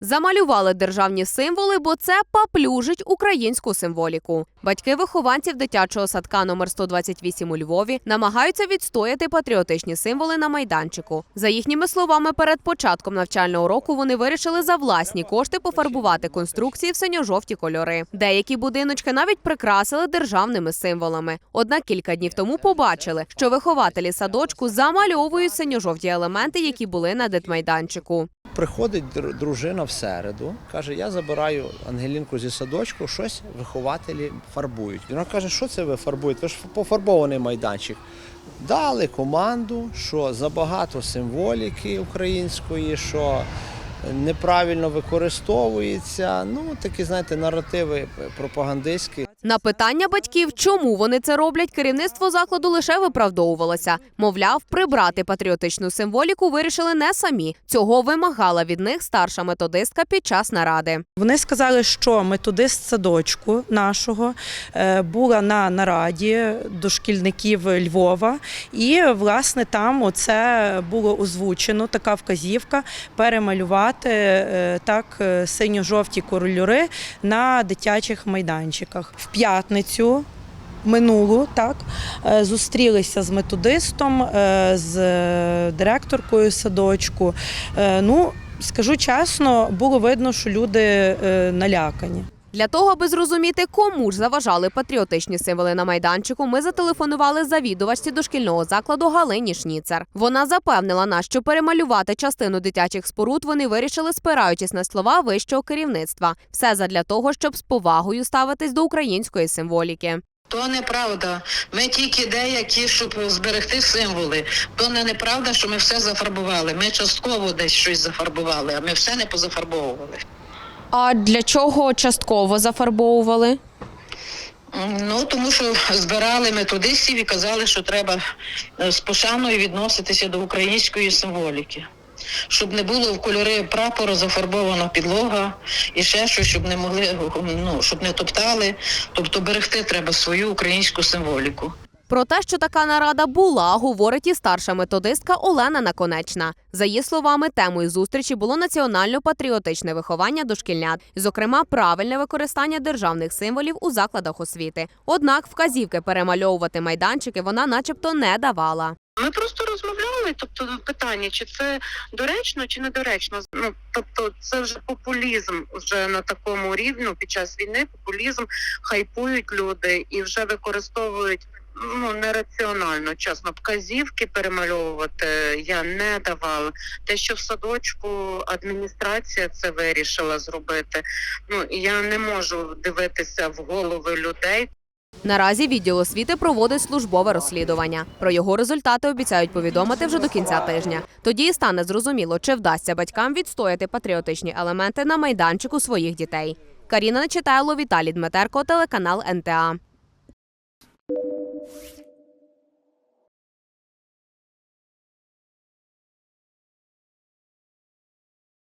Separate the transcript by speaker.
Speaker 1: Замалювали державні символи, бо це поплюжить українську символіку. Батьки вихованців дитячого садка номер 128 у Львові намагаються відстояти патріотичні символи на майданчику. За їхніми словами, перед початком навчального року вони вирішили за власні кошти пофарбувати конструкції в синьо-жовті кольори. Деякі будиночки навіть прикрасили державними символами. Однак кілька днів тому побачили, що вихователі садочку замальовують синьо-жовті елементи, які були на дитмайданчику.
Speaker 2: Приходить дружина в середу, каже: Я забираю Ангелінку зі садочку, щось вихователі фарбують. Вона каже, що це ви фарбуєте? Ви ж пофарбований майданчик. Дали команду, що забагато символіки української, що неправильно використовується. Ну, такі, знаєте, наративи пропагандистські.
Speaker 1: На питання батьків, чому вони це роблять, керівництво закладу лише виправдовувалося. Мовляв, прибрати патріотичну символіку вирішили не самі. Цього вимагала від них старша методистка під час наради.
Speaker 3: Вони сказали, що методист садочку нашого е, була на нараді дошкільників Львова, і власне там оце було озвучено, така вказівка перемалювати е, так е, синьо-жовті кольори на дитячих майданчиках. П'ятницю. Минулу так е, зустрілися з методистом, е, з е, директоркою садочку. Ну скажу чесно, було видно, що люди налякані.
Speaker 1: Для того, аби зрозуміти, кому ж заважали патріотичні символи на майданчику, ми зателефонували завідувачці дошкільного закладу Галині Шніцер. Вона запевнила нас, що перемалювати частину дитячих споруд вони вирішили, спираючись на слова вищого керівництва. Все задля того, щоб з повагою ставитись до української символіки.
Speaker 4: То неправда. Ми тільки деякі, щоб зберегти символи. То не неправда, що ми все зафарбували. Ми частково десь щось зафарбували, а ми все не позафарбовували.
Speaker 1: А для чого частково зафарбовували?
Speaker 4: Ну тому що збирали методистів і казали, що треба е, з пошаною відноситися до української символіки. Щоб не було в кольори прапору зафарбована підлога і ще щось, щоб не могли ну, щоб не топтали. Тобто берегти треба свою українську символіку.
Speaker 1: Про те, що така нарада була, говорить і старша методистка Олена Наконечна. За її словами, темою зустрічі було національно-патріотичне виховання дошкільнят, зокрема, правильне використання державних символів у закладах освіти. Однак вказівки перемальовувати майданчики вона, начебто, не давала.
Speaker 5: Ми просто розмовляли, тобто ну, питання, чи це доречно, чи недоречно. Ну тобто, це вже популізм вже на такому рівні під час війни. Популізм хайпують люди і вже використовують. Ну нераціонально, чесно, вказівки перемальовувати я не давала. Те, що в садочку адміністрація це вирішила зробити. Ну я не можу дивитися в голови людей,
Speaker 1: Наразі відділ освіти проводить службове розслідування. Про його результати обіцяють повідомити вже до кінця тижня. Тоді і стане зрозуміло, чи вдасться батькам відстояти патріотичні елементи на майданчику своїх дітей. Каріна Нечитайло, Віталій Дмитерко, телеканал НТА. Thank you.